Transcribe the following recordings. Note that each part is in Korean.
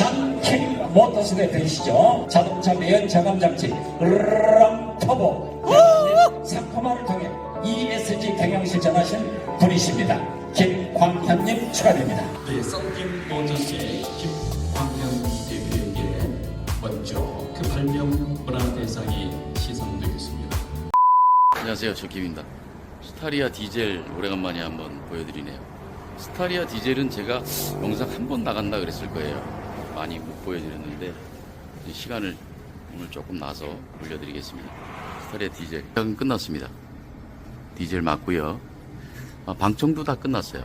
샨케이 모터스에 들으시죠. 자동차 매연 저감 장치 르랑 터보 상품화를 통해 ESG 경영 실천하신 분이십니다. 김광현님 축하드립니다. 네, 썬김 모터스의 김광현 대표에게 먼저 그 발명 문화대상이 시상되겠습니다. 안녕하세요. 저 김입니다. 스타리아 디젤 오래간만에 한번 보여드리네요. 스타리아 디젤은 제가 영상 한 번 나간다 그랬을 거예요. 많이 못 보여드렸는데 시간을 오늘 조금 나서 올려드리겠습니다. 스타리아 디젤 끝났습니다. 디젤 맞고요. 아, 방청도 다 끝났어요.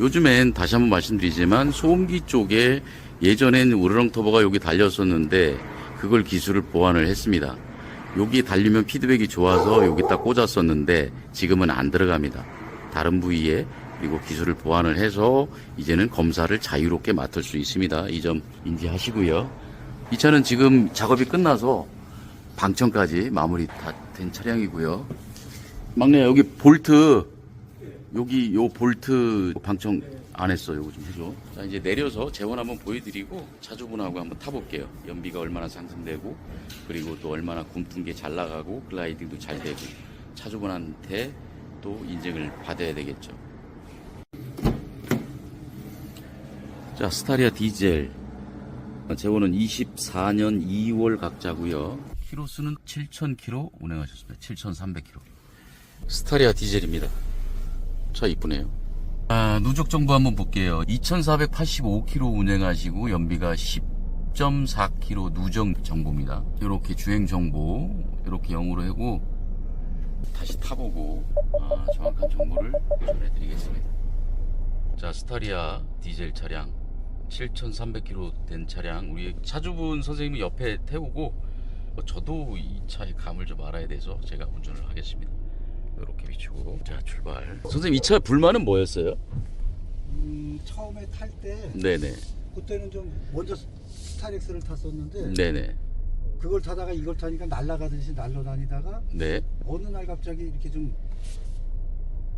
요즘엔 다시 한번 말씀드리지만 소음기 쪽에 예전엔 우르렁 터보가 여기 달렸었는데 그걸 기술을 보완을 했습니다. 여기 달리면 피드백이 좋아서 여기 딱 꽂았었는데 지금은 안 들어갑니다. 다른 부위에 그리고 기술을 보완을 해서 이제는 검사를 자유롭게 맡을 수 있습니다. 이 점 인지하시고요. 이 차는 지금 작업이 끝나서 방청까지 마무리 다 된 차량이고요. 막내 여기 볼트 여기 요 볼트 방청 안 했어. 요거 좀 해줘. 자, 이제 내려서 재원 한번 보여드리고 차주분하고 한번 타볼게요. 연비가 얼마나 상승되고, 그리고 또 얼마나 굼픈 게 잘 나가고, 글라이딩도 잘 되고, 차주분한테 또 인증을 받아야 되겠죠. 자, 스타리아 디젤. 재원은 24년 2월 각자고요 키로수는 7,000km 운행하셨습니다. 7,300km. 스타리아 디젤입니다. 차 이쁘네요. 아, 누적 정보 한번 볼게요. 2,485km 운행하시고 연비가 10.4km 누적 정보입니다. 이렇게 주행 정보 이렇게 영어로 하고 다시 타보고 아, 정확한 정보를 전해드리겠습니다. 자, 스타리아 디젤 차량 7,300km 된 차량 우리 차주분 선생님이 옆에 태우고 뭐 저도 이 차의 감을 좀 알아야 돼서 제가 운전을 하겠습니다. 이렇게 비추고 자 출발. 선생님 이 차 불만은 뭐였어요? 음, 처음에 탈 때 네네 그때는 좀 먼저 스타렉스를 탔었는데 네네 그걸 타다가 이걸 타니까 날아가듯이 날아다니다가 네 어느 날 갑자기 이렇게 좀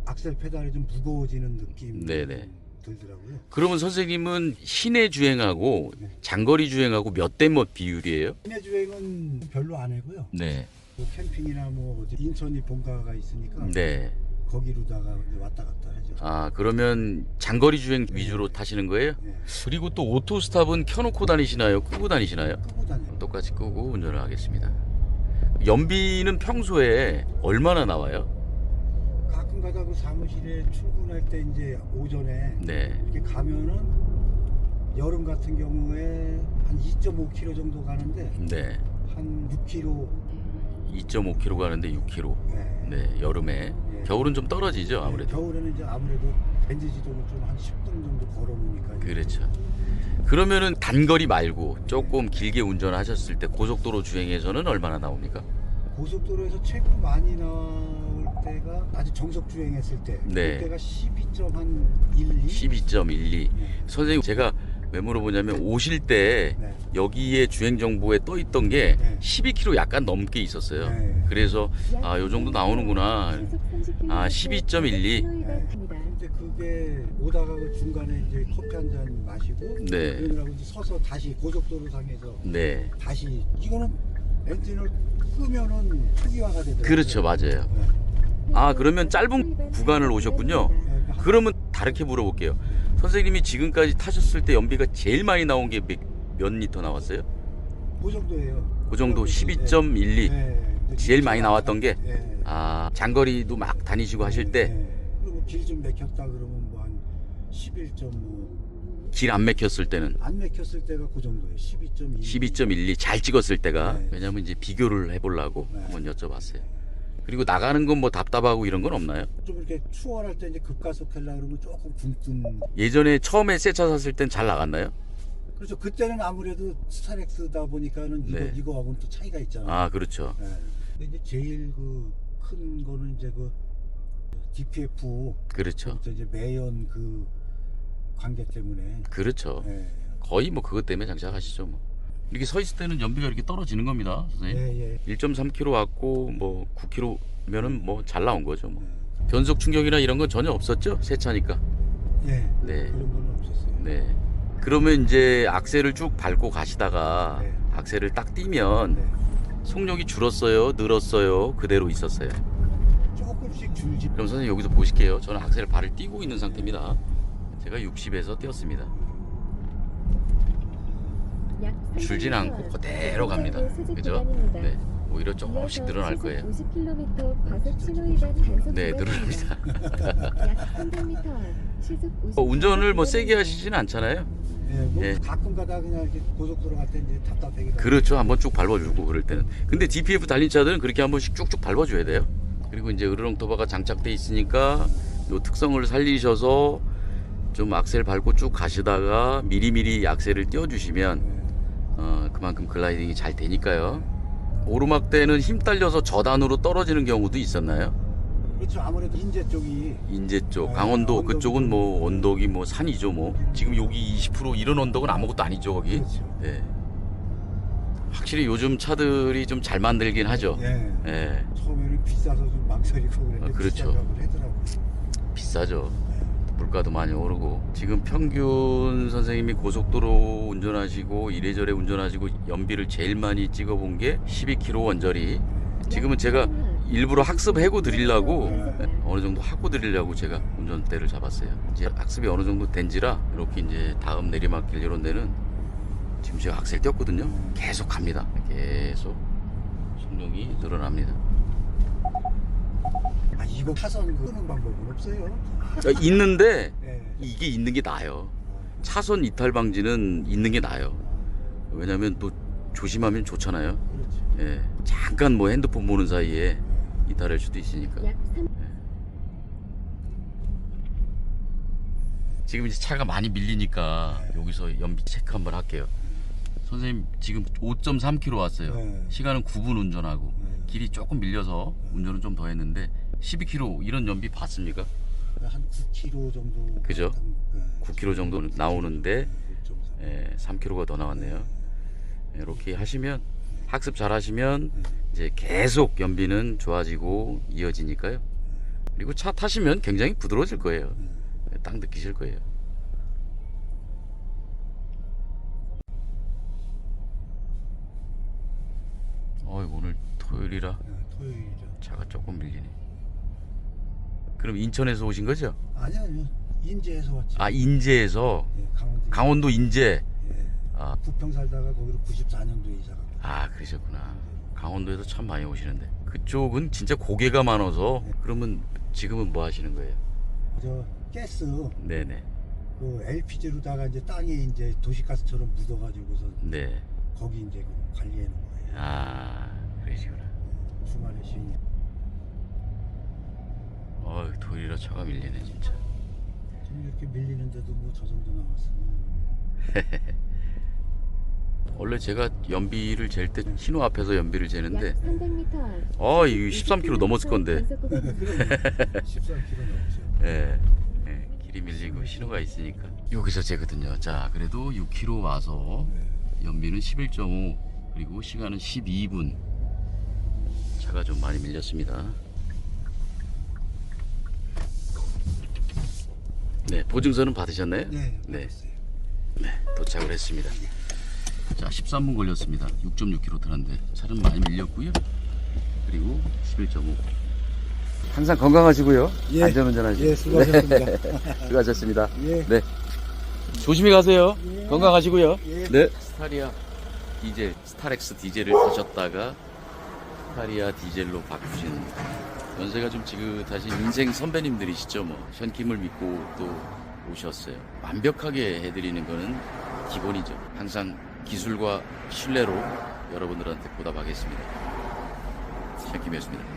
악셀 페달이 좀 무거워지는 느낌 네네. 들더라고요. 그러면 선생님은 시내 주행하고 네. 장거리 주행하고 몇 대 몇 비율이에요? 시내 주행은 별로 안 해고요. 네. 그 캠핑이나 뭐 어디 인천이 본가가 있으니까 네. 거기로다가 이제 왔다 갔다 하죠. 아 그러면 장거리 주행 위주로 타시는 거예요? 네. 그리고 또 오토스탑은 켜놓고 다니시나요? 끄고 다니시나요? 끄고 다녀요. 똑같이 끄고 운전을 하겠습니다. 연비는 평소에 얼마나 나와요? 가다 그 사무실에 출근할 때 이제 오전에 네. 이렇게 가면은 여름 같은 경우에 한 2.5km 정도 가는데 네. 한 6km 2.5km 가는데 6km. 네. 네. 여름에. 예. 겨울은 좀 떨어지죠, 아무래도. 겨울에는 이제 아무래도 벤지 지점을 좀한 10분 정도 걸어놓으니까 그렇죠. 그러면은 단거리 말고 조금 길게 운전하셨을 때 고속도로 주행에서는 얼마나 나옵니까? 고속도로에서 최고 많이 나올 때가 아주 정석 주행했을 때 네. 그때가 12.12 12.12. 선생님 제가 왜 물어보냐면 오실 때 네. 여기에 주행 정보에 떠 있던 게 네. 12km 약간 넘게 있었어요. 네. 그래서 아, 요 정도 나오는구나. 아, 12.12. 근데 그게 오다가 그 중간에 이제 커피 한 잔 마시고 네. 그러느라고 이제 서서 다시 고속도로 상에서 네. 다시 이거는 엔진을 끄면은 초기화가 되더라고요. 그렇죠. 맞아요. 네. 아, 그러면 짧은 구간을 오셨군요. 네, 한- 그러면 다르게 물어볼게요. 선생님이 지금까지 타셨을 때 연비가 제일 많이 나온 게 몇 리터 나왔어요? 그 정도예요. 그 정도 네. 12.12. 네. 근데 제일 많이 나왔던 게? 네. 아, 장거리도 막 다니시고 하실 때 네. 그리고 길좀 막혔다 그러면 뭐 한 11.5. 맥혔을 때는 안 막혔을 때가 그 정도예요. 12.2. 12.12 잘 찍었을 때가 네. 왜냐면 이제 비교를 해보려고 네. 한번 여쭤봤어요. 그리고 나가는 건 뭐 답답하고 이런 건 없나요? 좀 이렇게 추월할 때 이제 급가속하려 그러면 조금 굶뜬. 예전에 처음에 새 차 샀을 땐 잘 나갔나요? 그렇죠. 그때는 아무래도 스타렉스다 보니까는 이거 네. 이거하고는 또 차이가 있잖아요. 아 그렇죠. 네. 근데 이제 제일 그 큰 거는 이제 그 DPF 그렇죠. 또 이제 매연 그 관계 때문에. 그렇죠. 네. 거의 뭐 그것 때문에 장착하시죠. 뭐. 이렇게 서 있을 때는 연비가 이렇게 떨어지는 겁니다, 선생님. 예, 예. 1.3km 왔고 뭐 9km면은 뭐 잘 나온 거죠. 뭐. 네. 변속 충격이나 이런 건 전혀 없었죠? 새 차니까. 예. 네. 그런 건 없었어요. 네. 그러면 이제 악셀을 쭉 밟고 가시다가 네. 악셀을 딱 띄면 네. 속력이 줄었어요, 늘었어요, 그대로 있었어요. 조금씩 줄지. 그럼 선생님 여기서 보실게요. 저는 악셀을 발을 띄고 있는 상태입니다. 제가 60에서 뛰었습니다. 줄진 않고 그대로 갑니다. 그죠? 네. 오히려 조금씩 늘어날 거예요. 50km 과속 신호 위반 단속 네. 늘어납니다. 약 300m 앞 시속 50 어, 운전을 뭐 세게 하시지는 않잖아요. 예, 뭐 예. 가끔 가다 그냥 이렇게 고속도로 갈 때 이제. 가. 그렇죠. 한번 쭉 밟아주고 그럴 때는. 근데 DPF 달린 차들은 그렇게 한 번씩 쭉쭉 밟아줘야 돼요. 그리고 이제 으르렁토바가 장착돼 있으니까 요 특성을 살리셔서 좀 악셀 밟고 쭉 가시다가 미리미리 악셀을 띄워주시면 예. 어, 그만큼 글라이딩이 잘 되니까요. 오르막 때는 힘 딸려서 저단으로 떨어지는 경우도 있었나요? 그렇죠. 아무래도 인제 쪽이 인제 쪽, 네, 강원도 언덕이 그쪽은 뭐 언덕이 뭐 산이죠 뭐. 지금 여기 20% 이런 언덕은 아무것도 아니죠 거기. 그렇죠. 네. 확실히 요즘 차들이 좀 잘 만들긴 하죠. 예. 예. 처음에는 비싸서 좀 망설이고 그랬는데 아, 그렇죠. 비싸다고 하더라고요. 비싸죠. 물가도 많이 오르고 지금 평균 선생님이 고속도로 운전하시고 이래저래 운전하시고 연비를 제일 많이 찍어본 게 12km 원저리. 지금은 제가 일부러 학습해고 드리려고 네, 어느 정도 하고 드리려고 제가 운전대를 잡았어요. 이제 학습이 어느 정도 된지라 이렇게 이제 다음 내리막길 이런 데는 지금 제가 악셀 띄었거든요. 계속 갑니다. 계속 속력이 늘어납니다. 아 이거 타선 끄는 방법은 없어요? 어, 있는데 예. 이게 있는 게 나아요. 차선 이탈 방지는 있는 게 나아요. 왜냐면 또 조심하면 좋잖아요. 그렇지. 예. 잠깐 뭐 핸드폰 보는 사이에 이탈할 수도 있으니까. 약 3, 지금 이제 차가 많이 밀리니까 여기서 연비 체크 한번 할게요. 선생님 지금 5.3km 왔어요. 네. 시간은 9분 운전하고 네. 길이 조금 밀려서 운전은 좀 더 했는데 12km 이런 연비 봤습니까? 한 9km 정도. 그죠? 예. 9km 정도 나오는데 좀 예, 3km가 더 나왔네요. 이렇게 하시면 학습 잘 하시면 이제 계속 연비는 좋아지고 이어지니까요. 그리고 차 타시면 굉장히 부드러워질 거예요. 예, 딱 느끼실 거예요. 어, 오늘 토요일이라 예, 토요일이죠. 차가 조금 밀리네. 그럼 인천에서 오신 거죠? 아니 아니요. 인제에서 왔지. 아 인제에서 예, 강원도. 강원도 인제. 예. 아, 부평 살다가 거기로 94년도에 이사 갔고. 아 그러셨구나 강원도에서 참 많이 오시는데 그쪽은 진짜 고개가 많아서 그러면 지금은 뭐 하시는 거예요? 저 가스 네네 그 LPG로다가 이제 땅에 이제 도시가스처럼 묻어가지고서 네. 거기 이제 그 관리하는 거예요. 아 그러시구나 주말에 쉬니. 어토요일이라 차가 밀리네 진짜 지금 이렇게 밀리는데도 뭐 저 정도 나왔으면. 원래 제가 연비를 잴 때 신호 앞에서 연비를 재는데 약 300m 앞아 이거 13km 넘었을 건데 단속 구간입니다. 14km 넘죠. 예, 예, 길이 밀리고 신호가 있으니까 여기서 재거든요 자 그래도 6km 와서 연비는 11.5 그리고 시간은 12분 차가 좀 많이 밀렸습니다 네 보증서는 받으셨나요? 네. 네. 네, 도착을 했습니다 자 13분 걸렸습니다 6.6km 타는데 차는 많이 밀렸고요 그리고 11.5 항상 건강하시고요 예. 안전운전하시고 예, 수고하셨습니다. 수고하셨습니다 예. 네. 조심히 가세요. 예. 건강하시고요. 예. 네. 스타리아 디젤, 스타렉스 디젤을 타셨다가 스타리아 디젤로 바꾸신 연세가 좀 지긋하신 인생 선배님들이시죠. 뭐 현김을 믿고 또 오셨어요. 완벽하게 해드리는 거는 기본이죠. 항상 기술과 신뢰로 여러분들한테 보답하겠습니다. 현김이었습니다.